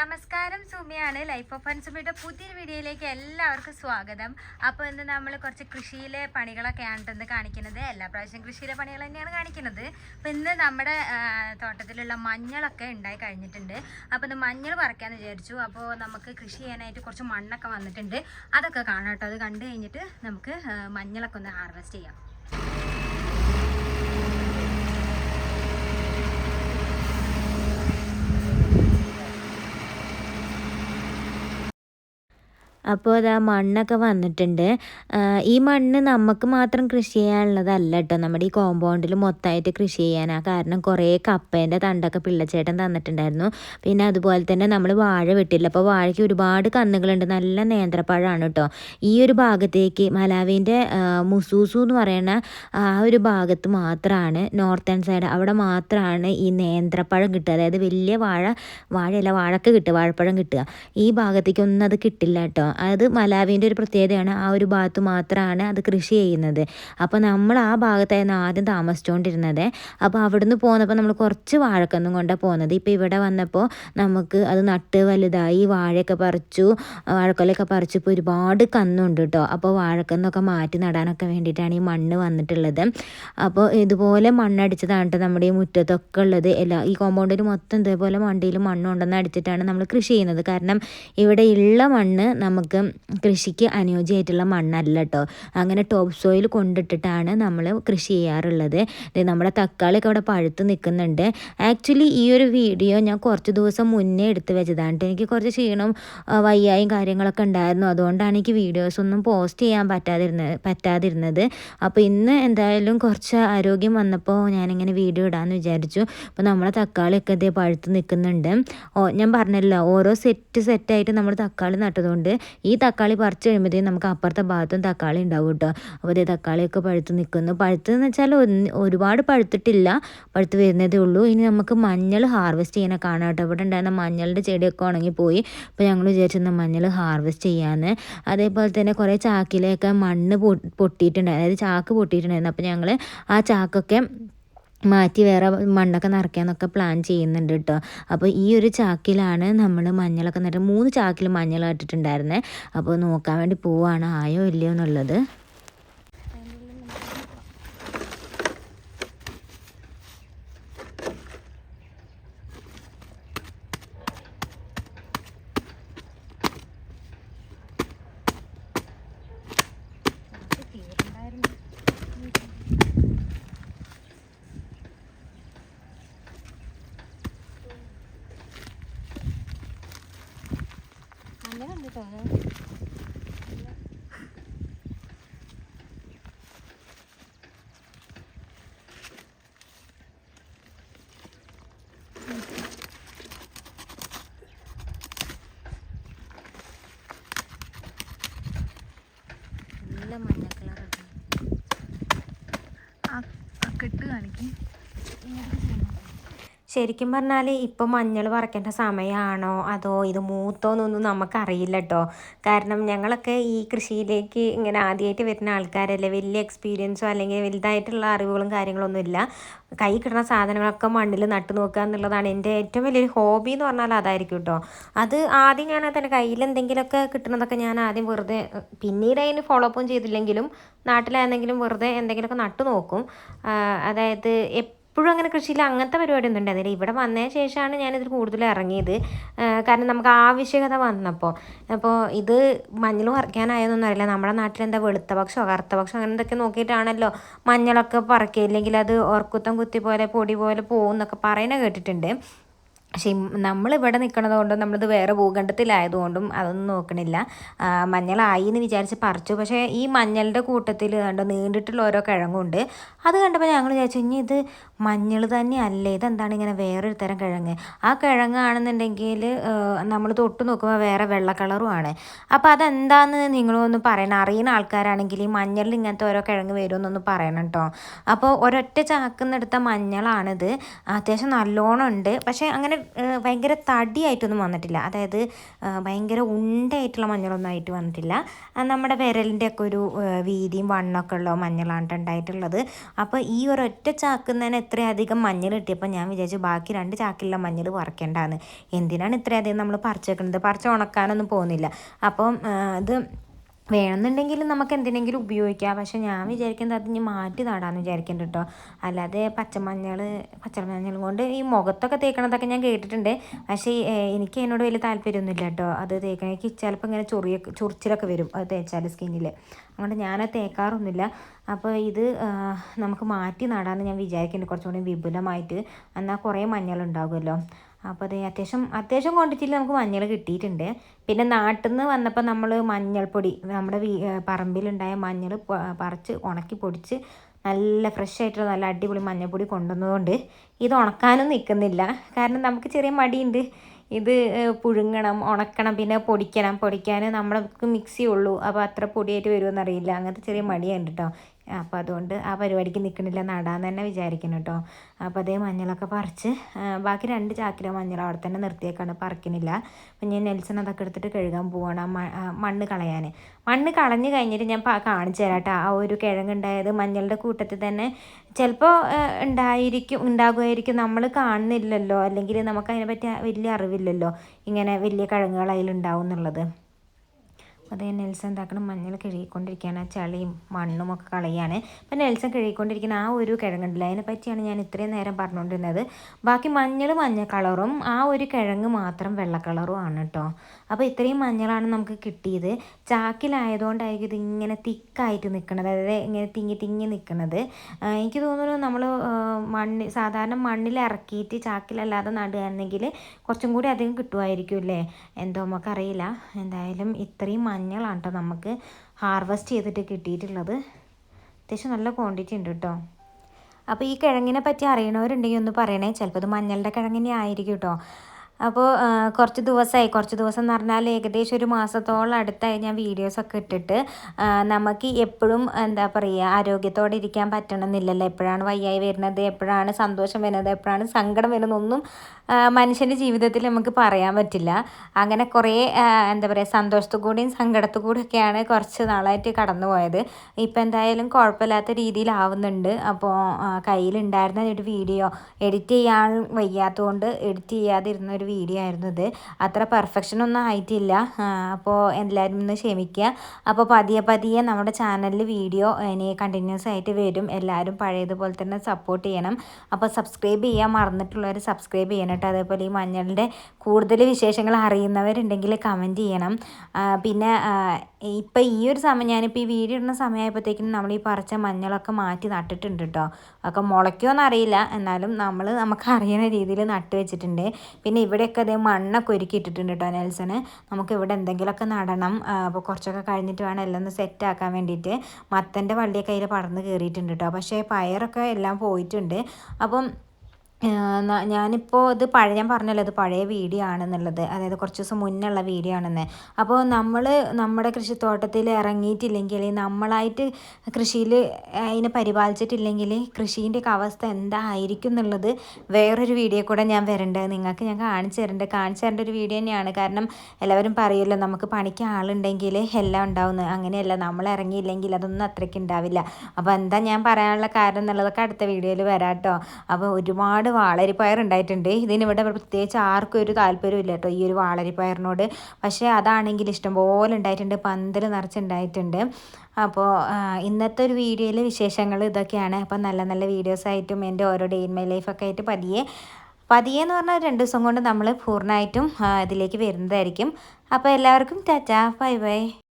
നമസ്കാരം സുമിയാണ്. Life of അൻസുമിയുടെ പുതിയൊരു വീഡിയോയിലേക്ക് എല്ലാവർക്കും സ്വാഗതം. അപ്പോൾ ഇന്ന് നമ്മൾ കുറച്ച് കൃഷിയിലെ പണികളൊക്കെയാണ് ഇന്ന് കാണിക്കുന്നത്. എല്ലാ പ്രാവശ്യം കൃഷിയിലെ പണികൾ തന്നെയാണ് കാണിക്കുന്നത്. അപ്പോൾ ഇന്ന് നമ്മുടെ തോട്ടത്തിലുള്ള മഞ്ഞളൊക്കെ ഉണ്ടായി കഴിഞ്ഞിട്ടുണ്ട്. അപ്പോൾ ഇന്ന് മഞ്ഞൾ പറിക്കാമെന്ന് വിചാരിച്ചു. അപ്പോൾ നമുക്ക് കൃഷി ചെയ്യാനായിട്ട് കുറച്ച് മണ്ണൊക്കെ വന്നിട്ടുണ്ട്. അതൊക്കെ കാണാം കേട്ടോ. അത് കണ്ടു കഴിഞ്ഞിട്ട് നമുക്ക് മഞ്ഞളൊക്കെ ഒന്ന് ഹാർവെസ്റ്റ് ചെയ്യാം. അപ്പോൾ അത് ആ മണ്ണൊക്കെ വന്നിട്ടുണ്ട്. ഈ മണ്ണ് നമുക്ക് മാത്രം കൃഷി ചെയ്യാനുള്ളതല്ല കേട്ടോ. നമ്മുടെ ഈ കോമ്പൗണ്ടിൽ മൊത്തമായിട്ട് കൃഷി ചെയ്യാനാണ് കാരണം കുറേ കപ്പേന്റെ തണ്ടൊക്കെ പിള്ളച്ചേട്ടൻ തന്നിട്ടുണ്ടായിരുന്നു. പിന്നെ അതുപോലെ തന്നെ നമ്മൾ വാഴ വെട്ടില്ല. അപ്പോൾ വാഴയ്ക്ക് ഒരുപാട് കന്നുകളുണ്ട്. നല്ല നേന്ത്രപ്പഴമാണ് കേട്ടോ. ഈ ഒരു ഭാഗത്തേക്ക് മലാവിന്റെ മുസൂസു എന്ന് പറയുന്ന ആ ഒരു ഭാഗത്ത് മാത്രമാണ് നോർത്തേൺ സൈഡ് അവിടെ മാത്രമാണ് ഈ നേന്ത്രപ്പഴം കിട്ടുക. അതായത് വലിയ വാഴ വാഴയല്ല വാഴക്ക് കിട്ടുക വാഴപ്പഴം കിട്ടുക. ഈ ഭാഗത്തേക്കൊന്നും അത് കിട്ടില്ല കേട്ടോ. അത് മലാവിന്റെ ഒരു പ്രത്യേകതയാണ്. ആ ഒരു ഭാഗത്ത് മാത്രമാണ് അത് കൃഷി ചെയ്യുന്നത്. അപ്പോൾ നമ്മൾ ആ ഭാഗത്തായിരുന്നു ആദ്യം താമസിച്ചുകൊണ്ടിരുന്നത്. അപ്പോൾ അവിടുന്ന് പോന്നപ്പോൾ നമ്മൾ കുറച്ച് വാഴക്കന്നും കൊണ്ടാണ് പോകുന്നത് ഇപ്പോൾ ഇവിടെ വന്നപ്പോൾ നമുക്ക് അത് നട്ട് വലുതായി വാഴയൊക്കെ പറിച്ചു വാഴക്കൊലയൊക്കെ പറിച്ചു. ഇപ്പോൾ ഒരുപാട് കന്നുണ്ട് കേട്ടോ. അപ്പോൾ വാഴക്കന്നൊക്കെ മാറ്റി നടാനൊക്കെ വേണ്ടിയിട്ടാണ് ഈ മണ്ണ് വന്നിട്ടുള്ളത്. അപ്പോൾ ഇതുപോലെ മണ്ണടിച്ചതാണ് കേട്ടോ നമ്മുടെ ഈ മുറ്റത്തൊക്കെ ഉള്ളത്. എല്ലാ ഈ കോമ്പൗണ്ടിൽ മൊത്തം ഇതേപോലെ മണ്ണ് മണ്ണുണ്ടെന്ന് അടിച്ചിട്ടാണ് നമ്മൾ കൃഷി ചെയ്യുന്നത്. കാരണം ഇവിടെ ഉള്ള മണ്ണ് നമുക്ക് കൃഷിക്ക് അനുയോജ്യമായിട്ടുള്ള മണ്ണല്ല കേട്ടോ അങ്ങനെ ടോപ്പ് സോയിൽ കൊണ്ടിട്ടിട്ടാണ് നമ്മൾ കൃഷി ചെയ്യാറുള്ളത്. നമ്മുടെ തക്കാളിയൊക്കെ അവിടെ പഴുത്ത് നിൽക്കുന്നുണ്ട് ആക്ച്വലി ഈ ഒരു വീഡിയോ ഞാൻ കുറച്ച് ദിവസം മുന്നേ എടുത്ത് വെച്ചതാണ് എനിക്ക് കുറച്ച് ക്ഷീണം വയ്യായും കാര്യങ്ങളൊക്കെ ഉണ്ടായിരുന്നു. അതുകൊണ്ടാണ് എനിക്ക് വീഡിയോസ് ഒന്നും പോസ്റ്റ് ചെയ്യാൻ പറ്റാതിരുന്ന പറ്റാതിരുന്നത്. അപ്പോൾ ഇന്ന് എന്തായാലും കുറച്ച് ആരോഗ്യം വന്നപ്പോൾ ഞാനിങ്ങനെ വീഡിയോ ഇടാമെന്ന് വിചാരിച്ചു. അപ്പോൾ നമ്മുടെ തക്കാളിയൊക്കെ ഇതേ പഴുത്ത് നിൽക്കുന്നുണ്ട് ഞാൻ പറഞ്ഞല്ലോ ഓരോ സെറ്റ് സെറ്റായിട്ട് നമ്മൾ തക്കാളി നട്ടതുകൊണ്ട് ഈ തക്കാളി പറിച്ച് കഴിയുമ്പോഴത്തേക്കും നമുക്ക് അപ്പുറത്തെ ഭാഗത്തും തക്കാളി ഉണ്ടാവും കേട്ടോ. അപ്പോൾ ഇതേ തക്കാളിയൊക്കെ പഴുത്ത് നിൽക്കുന്നു. പഴുത്തെന്ന് വെച്ചാൽ ഒന്ന് ഒരുപാട് പഴുത്തിട്ടില്ല. പഴുത്ത് വരുന്നതേ ഉള്ളൂ. ഇനി നമുക്ക് മഞ്ഞൾ ഹാർവെസ്റ്റ് ചെയ്യാനെ കാണാം കേട്ടോ. ഇവിടെ ഉണ്ടായിരുന്ന മഞ്ഞളുടെ ചെടിയൊക്കെ ഉണങ്ങിപ്പോയി. അപ്പോൾ ഞങ്ങൾ വിചാരിച്ചിരുന്ന മഞ്ഞൾ ഹാർവെസ്റ്റ് ചെയ്യാമെന്ന് അതേപോലെ തന്നെ കുറേ ചാക്കിലേക്ക് മണ്ണ് പൊട്ടിയിട്ടുണ്ടായിരുന്നു. അതായത് ചാക്ക് പൊട്ടിയിട്ടുണ്ടായിരുന്നു. അപ്പോൾ ഞങ്ങൾ ആ ചാക്കൊക്കെ മാറ്റി വേറെ മണ്ണൊക്കെ നിറയ്ക്കാന്നൊക്കെ പ്ലാൻ ചെയ്യുന്നുണ്ട് കേട്ടോ അപ്പോൾ ഈ ഒരു ചാക്കിലാണ് നമ്മൾ മഞ്ഞളൊക്കെ നട്ട് മൂന്ന് ചാക്കിൽ മഞ്ഞൾ നട്ടിട്ടുണ്ടായിരുന്നേ. അപ്പോൾ നോക്കാൻ വേണ്ടി പോവാണ്. ആയോ ഇല്ലയോ എന്നുള്ളത്. തോന്നുന്നു നല്ല മഞ്ഞ കളർ കെട്ട് കാണിക്കും. ശരിക്കും പറഞ്ഞാൽ ഇപ്പം മഞ്ഞൾ വറക്കേണ്ട സമയമാണോ അതോ ഇത് മൂത്തോന്നൊന്നും നമുക്കറിയില്ല കേട്ടോ കാരണം ഞങ്ങളൊക്കെ ഈ കൃഷിയിലേക്ക് ഇങ്ങനെ ആദ്യമായിട്ട് വരുന്ന ആൾക്കാരല്ലേ? വലിയ എക്സ്പീരിയൻസോ അല്ലെങ്കിൽ വലുതായിട്ടുള്ള അറിവുകളും കാര്യങ്ങളൊന്നും ഇല്ല. കൈ കിട്ടുന്ന സാധനങ്ങളൊക്കെ മണ്ണിൽ നട്ടു നോക്കുക എന്നുള്ളതാണ് എന്റെ ഏറ്റവും വലിയൊരു ഹോബി എന്ന് പറഞ്ഞാൽ അതായിരിക്കും കേട്ടോ അത് ആദ്യം ഞാൻ തന്നെ കയ്യിൽ എന്തെങ്കിലുമൊക്കെ കിട്ടുന്നതൊക്കെ ഞാൻ ആദ്യം വെറുതെ പിന്നീട് അതിന് ഫോളോ അപ്പും ചെയ്തില്ലെങ്കിലും നാട്ടിലായിരുന്നെങ്കിലും വെറുതെ എന്തെങ്കിലുമൊക്കെ നട്ടു നോക്കും. അതായത് എപ്പോഴും അങ്ങനെ കൃഷിയിൽ അങ്ങനത്തെ പരിപാടിയൊന്നും ഉണ്ടായിരുന്നില്ല. ഇവിടെ വന്നതിന് ശേഷമാണ് ഞാനിതിൽ കൂടുതൽ ഇറങ്ങിയത്. കാരണം നമുക്ക് ആവശ്യകത വന്നപ്പോൾ. അപ്പോൾ ഇത് മഞ്ഞൾ പറിക്കാനായതൊന്നും അറിയില്ല. നമ്മുടെ നാട്ടിലെന്താ വെളുത്ത പക്ഷോ കറുത്ത പക്ഷോ അങ്ങനെ എന്തൊക്കെ നോക്കിയിട്ടാണല്ലോ മഞ്ഞളൊക്കെ പറിക്കുക. ഇല്ലെങ്കിൽ അത് ഓർക്കുത്തം കുത്തി പോലെ പൊടി പോലെ പോകും എന്നൊക്കെ പറയുന്നത് കേട്ടിട്ടുണ്ട്. പക്ഷേ നമ്മളിവിടെ നിൽക്കണത് കൊണ്ടും നമ്മളിത് വേറെ ഭൂഖണ്ഡത്തിലായതുകൊണ്ടും അതൊന്നും നോക്കണില്ല. മഞ്ഞളായി എന്ന് വിചാരിച്ച് പറിച്ചു. പക്ഷേ ഈ മഞ്ഞളുടെ കൂട്ടത്തിൽ കണ്ടോ നീണ്ടിട്ടുള്ള ഓരോ കിഴങ്ങുണ്ട്. അത് കണ്ടപ്പോൾ ഞങ്ങൾ വിചാരിച്ചു ഇനി ഇത് മഞ്ഞൾ തന്നെയല്ലേ? ഇതെന്താണ് ഇങ്ങനെ വേറൊരു തരം കിഴങ്ങ്? ആ കിഴങ്ങാണെന്നുണ്ടെങ്കിൽ നമ്മൾ തൊട്ട് നോക്കുമ്പോൾ വേറെ വെള്ള കളറുമാണ് അപ്പോൾ അതെന്താണെന്ന് നിങ്ങളൊന്ന് പറയണം. അറിയുന്ന ആൾക്കാരാണെങ്കിൽ ഈ മഞ്ഞളിൽ ഇങ്ങനത്തെ ഓരോ കിഴങ്ങ് വരുമെന്നൊന്ന് പറയണം കേട്ടോ അപ്പോൾ ഒരൊറ്റ ചാക്കുന്നെടുത്ത മഞ്ഞളാണിത്. അത്യാവശ്യം നല്ലോണം ഉണ്ട്. പക്ഷേ അങ്ങനെ ഭയങ്കര തടിയായിട്ടൊന്നും വന്നിട്ടില്ല. അതായത് ഭയങ്കര ഉണ്ടയായിട്ടുള്ള മഞ്ഞളൊന്നും ആയിട്ട് വന്നിട്ടില്ല. നമ്മുടെ വിരലിന്റെ ഒക്കെ ഒരു വീതിയും വണ്ണമൊക്കെ ഉള്ള മഞ്ഞളാണ് ട്ടോ ഉണ്ടായിട്ടുള്ളത്. അപ്പോൾ ഈ ഒരൊറ്റ ചാക്കിൽ നിന്ന് തന്നെ ഇത്രയധികം മഞ്ഞൾ കിട്ടിയപ്പോൾ ഞാൻ വിചാരിച്ചു ബാക്കി രണ്ട് ചാക്കിലുള്ള മഞ്ഞൾ പറിക്കേണ്ടതാണ്. എന്തിനാണ് ഇത്രയധികം നമ്മൾ പറിച്ചു വെക്കുന്നത് പറിച്ച് ഉണക്കാനൊന്നും പോകുന്നില്ല. അപ്പം ഇത് വേണമെന്നുണ്ടെങ്കിൽ നമുക്ക് എന്തിനെങ്കിലും ഉപയോഗിക്കാം. പക്ഷെ ഞാൻ വിചാരിക്കുന്നത് അത് ഇനി മാറ്റി നടാന്ന് വിചാരിക്കുന്നുണ്ട് കേട്ടോ അല്ലാതെ പച്ചമഞ്ഞൾ പച്ചമഞ്ഞൾ കൊണ്ട് ഈ മുഖത്തൊക്കെ തേക്കണതൊക്കെ ഞാൻ കേട്ടിട്ടുണ്ട്. പക്ഷേ എനിക്ക് അതിനോട് വലിയ താല്പര്യമൊന്നുമില്ല കേട്ടോ അത് തേക്കണമെങ്കിൽ ചിലപ്പോൾ ഇങ്ങനെ ചൊറിയ ചൊറിച്ചിലൊക്കെ വരും അത് തേച്ചാൽ സ്കിന്നിൽ അതുകൊണ്ട് ഞാനത് തേക്കാറൊന്നുമില്ല. അപ്പോൾ ഇത് നമുക്ക് മാറ്റി നടാമെന്ന് ഞാൻ വിചാരിക്കുന്നുണ്ട് കുറച്ചും കൂടി വിപുലമായിട്ട്. എന്നാൽ കുറേ മഞ്ഞൾ ഉണ്ടാകുമല്ലോ അപ്പോൾ അത് അത്യാവശ്യം അത്യാവശ്യം ക്വാണ്ടിറ്റിയിൽ നമുക്ക് മഞ്ഞൾ കിട്ടിയിട്ടുണ്ട്. പിന്നെ നാട്ടിൽ നിന്ന് വന്നപ്പോൾ നമ്മൾ മഞ്ഞൾപ്പൊടി നമ്മുടെ വീ പറമ്പിലുണ്ടായ മഞ്ഞൾ പറിച്ച് ഉണക്കി പൊടിച്ച് നല്ല ഫ്രഷ് ആയിട്ടുള്ള നല്ല അടിപൊളി മഞ്ഞൾപ്പൊടി കൊണ്ടുവന്നതുകൊണ്ട് ഇത് ഉണക്കാനും നിൽക്കുന്നില്ല കാരണം നമുക്ക് ചെറിയ മടിയുണ്ട്. ഇത് പുഴുങ്ങണം ഉണക്കണം പിന്നെ പൊടിക്കണം. പൊടിക്കാൻ നമ്മൾക്ക് മിക്സി ഉള്ളൂ അപ്പോൾ അത്ര പൊടിയായിട്ട് വരുമെന്നറിയില്ല അങ്ങനത്തെ ചെറിയ മടിയുണ്ട് കേട്ടോ അപ്പോൾ അതുകൊണ്ട് ആ പരിപാടിക്ക് നിൽക്കണില്ല നടാന്ന് തന്നെ വിചാരിക്കണം കേട്ടോ അപ്പോൾ അതേ മഞ്ഞളൊക്കെ പറിച്ച് ബാക്കി രണ്ട് ചാക്കിലെ മഞ്ഞൾ അവിടെ തന്നെ നിർത്തിയേക്കാണ് പറിക്കണില്ല. അപ്പം ഞാൻ നെൽസൺ അതൊക്കെ എടുത്തിട്ട് കഴുകാൻ പോവാണ് മണ്ണ് കളയാൻ മണ്ണ് കളഞ്ഞ് കഴിഞ്ഞിട്ട് ഞാൻ കാണിച്ചു തരാം കേട്ടോ ആ ഒരു കിഴങ്ങുണ്ടായത് മഞ്ഞളുടെ കൂട്ടത്തിൽ തന്നെ ചിലപ്പോൾ ഉണ്ടായിരിക്കും ഉണ്ടാകുമായിരിക്കും. നമ്മൾ കാണുന്നില്ലല്ലോ അല്ലെങ്കിൽ നമുക്ക് അതിനെപ്പറ്റി വലിയ അറിവില്ലല്ലോ ഇങ്ങനെ വലിയ കിഴങ്ങുകൾ അതിലുണ്ടാവും എന്നുള്ളത്. അതേ നെൽസൺ എന്താക്കണം? മഞ്ഞൾ കഴുകിക്കൊണ്ടിരിക്കുകയാണ്. ആ ചളിയും മണ്ണും ഒക്കെ കളയാണ് അപ്പം നെൽസൺ കഴുകിക്കൊണ്ടിരിക്കുന്ന ആ ഒരു കിഴങ്ങുണ്ടല്ലോ. അതിനെ പറ്റിയാണ് ഞാൻ ഇത്രയും നേരം പറഞ്ഞുകൊണ്ടിരുന്നത്. ബാക്കി മഞ്ഞൾ മഞ്ഞ കളറും ആ ഒരു കിഴങ്ങ് മാത്രം വെള്ള കളറും ആണ് കേട്ടോ. അപ്പോൾ ഇത്രയും മഞ്ഞളാണ് നമുക്ക് കിട്ടിയത്. ചാക്കിലായതുകൊണ്ടായിരിക്കും ഇത് ഇങ്ങനെ തിക്കായിട്ട് നിൽക്കുന്നത് അതായത് ഇങ്ങനെ തിങ്ങി തിങ്ങി നിൽക്കുന്നത് എനിക്ക് തോന്നുന്നു നമ്മൾ മണ്ണ് സാധാരണ മണ്ണിൽ ഇറക്കിയിട്ട് ചാക്കിലല്ലാതെ നടുകയാണെങ്കിൽ കുറച്ചും കൂടി അധികം കിട്ടുമായിരിക്കും അല്ലേ? എന്തോ നമുക്കറിയില്ല. എന്തായാലും ഇത്രയും മഞ്ഞളാണ് കേട്ടോ നമുക്ക് ഹാർവസ്റ്റ് ചെയ്തിട്ട് കിട്ടിയിട്ടുള്ളത്. അത്യാവശ്യം നല്ല ക്വാണ്ടിറ്റി ഉണ്ട് കേട്ടോ അപ്പോൾ ഈ കിഴങ്ങിനെ പറ്റി അറിയണവരുണ്ടെങ്കിൽ ഒന്ന് പറയണേ. ചിലപ്പോൾ ഇത് മഞ്ഞളുടെ കിഴങ്ങിനെ ആയിരിക്കും കേട്ടോ അപ്പോൾ കുറച്ച് ദിവസമായി കുറച്ച് ദിവസം എന്ന് പറഞ്ഞാൽ ഏകദേശം ഒരു മാസത്തോളം അടുത്തായി ഞാൻ വീഡിയോസൊക്കെ ഇട്ടിട്ട്. നമുക്ക് എപ്പോഴും എന്താ പറയുക ആരോഗ്യത്തോടെ ഇരിക്കാൻ പറ്റണമെന്നില്ലല്ലോ. എപ്പോഴാണ് വയ്യായി വരുന്നത്? എപ്പോഴാണ് സന്തോഷം വരുന്നത്? എപ്പോഴാണ് സങ്കടം വരുന്നതൊന്നും മനുഷ്യന്റെ ജീവിതത്തിൽ നമുക്ക് പറയാൻ പറ്റില്ല. അങ്ങനെ കുറേ എന്താ പറയുക സന്തോഷത്തു കൂടിയും സങ്കടത്തു കൂടിയൊക്കെയാണ് കുറച്ച് നാളായിട്ട് കടന്നു പോയത്. ഇപ്പം എന്തായാലും കുഴപ്പമില്ലാത്ത രീതിയിലാവുന്നുണ്ട്. അപ്പോൾ കയ്യിലുണ്ടായിരുന്ന ഒരു വീഡിയോ എഡിറ്റ് ചെയ്യാൻ വയ്യാത്തതുകൊണ്ട് എഡിറ്റ് ചെയ്യാതിരുന്ന ഒരു വീഡിയോ ആയിരുന്നു ഇത് അത്ര പെർഫെക്ഷൻ ഒന്നും ആയിട്ടില്ല. അപ്പോൾ എല്ലാവരും ഒന്ന് ക്ഷമിക്കുക. അപ്പോൾ പതിയെ പതിയെ നമ്മുടെ ചാനലിൽ വീഡിയോ ഇനി കണ്ടിന്യൂസ് ആയിട്ട് വരും. എല്ലാവരും പഴയതുപോലെ തന്നെ സപ്പോർട്ട് ചെയ്യണം. അപ്പോൾ സബ്സ്ക്രൈബ് ചെയ്യാൻ മറന്നിട്ടുള്ളവർ സബ്സ്ക്രൈബ് ചെയ്യണം കേട്ടോ. അതേപോലെ ഈ മഞ്ഞളുടെ കൂടുതൽ വിശേഷങ്ങൾ അറിയുന്നവരുണ്ടെങ്കിൽ കമന്റ് ചെയ്യണം. പിന്നെ ഇപ്പം ഈ ഒരു സമയം ഞാനിപ്പോൾ ഈ വീഡിയോ ഇടുന്ന സമയമായപ്പോഴത്തേക്കും നമ്മൾ ഈ പറിച്ച മഞ്ഞളൊക്കെ മാറ്റി നട്ടിട്ടുണ്ട് കേട്ടോ. ഒക്കെ മുളയ്ക്കുമോ എന്നറിയില്ല. എന്നാലും നമ്മൾ നമുക്ക് അറിയുന്ന രീതിയിൽ നട്ട് വെച്ചിട്ടുണ്ട്. പിന്നെ ഇവിടെയൊക്കെ അതേ മണ്ണൊക്കെ ഒരുക്കി ഇട്ടിട്ടുണ്ട് കേട്ടോ നെൽസന്. നമുക്ക് ഇവിടെ എന്തെങ്കിലുമൊക്കെ നടണം. അപ്പോൾ കുറച്ചൊക്കെ കഴിഞ്ഞിട്ട് വേണം എല്ലാം ഒന്ന് സെറ്റ് ആക്കാൻ വേണ്ടിയിട്ട്. മത്തന്റെ വള്ളിയൊക്കെ അതിൽ പടർന്ന് കയറിയിട്ടുണ്ട് കേട്ടോ പക്ഷേ പയറൊക്കെ എല്ലാം പോയിട്ടുണ്ട്. അപ്പം ഞാനിപ്പോൾ ഇത് പഴയ ഞാൻ പറഞ്ഞല്ലോ ഇത് പഴയ വീഡിയോ ആണെന്നുള്ളത് അതായത് കുറച്ച് ദിവസം മുന്നുള്ള വീഡിയോ ആണെന്ന് അപ്പോൾ നമ്മൾ നമ്മുടെ കൃഷിത്തോട്ടത്തിൽ ഇറങ്ങിയിട്ടില്ലെങ്കിൽ നമ്മളായിട്ട് കൃഷിയിൽ അതിനെ പരിപാലിച്ചിട്ടില്ലെങ്കിൽ കൃഷീന്റെയൊക്കെ അവസ്ഥ എന്തായിരിക്കും എന്നുള്ളത് വേറൊരു വീഡിയോ കൂടെ ഞാൻ വരേണ്ടത് നിങ്ങൾക്ക് ഞാൻ കാണിച്ചു തരേണ്ടത് കാണിച്ചു തരേണ്ട ഒരു വീഡിയോ തന്നെയാണ്. കാരണം എല്ലാവരും പറയുമല്ലോ നമുക്ക് പണിക്ക് ആളുണ്ടെങ്കിൽ എല്ലാം ഉണ്ടാവുന്നു. അങ്ങനെയല്ല നമ്മൾ ഇറങ്ങിയില്ലെങ്കിൽ അതൊന്നും അത്രയ്ക്ക് ഉണ്ടാവില്ല. അപ്പോൾ എന്താ ഞാൻ പറയാനുള്ള കാരണം എന്നുള്ളതൊക്കെ അടുത്ത വീഡിയോയിൽ വരാം കേട്ടോ അപ്പോൾ ഒരുപാട് വാളരിപ്പയർ ഉണ്ടായിട്ടുണ്ട് ഇതിനിവിടെ പ്രത്യേകിച്ച് ആർക്കും ഒരു താല്പര്യമില്ല കേട്ടോ ഈ ഒരു വാളരിപ്പയറിനോട്. പക്ഷേ അതാണെങ്കിൽ ഇഷ്ടംപോലെ ഉണ്ടായിട്ടുണ്ട്. പന്തൽ നിറച്ചുണ്ടായിട്ടുണ്ട്. അപ്പോൾ ഇന്നത്തെ ഒരു വീഡിയോയിൽ വിശേഷങ്ങൾ ഇതൊക്കെയാണ്. അപ്പം നല്ല നല്ല വീഡിയോസ് ആയിട്ടും എന്റെ ഓരോ ഡേ ഇൻ മൈ ലൈഫൊക്കെ ആയിട്ട് പതിയെ പതിയെ എന്ന് പറഞ്ഞാൽ രണ്ട് ദിവസം കൊണ്ട് നമ്മൾ പൂർണമായിട്ടും ഇതിലേക്ക് വരുന്നതായിരിക്കും. അപ്പോൾ എല്ലാവർക്കും ടാറ്റാ. Bye bye.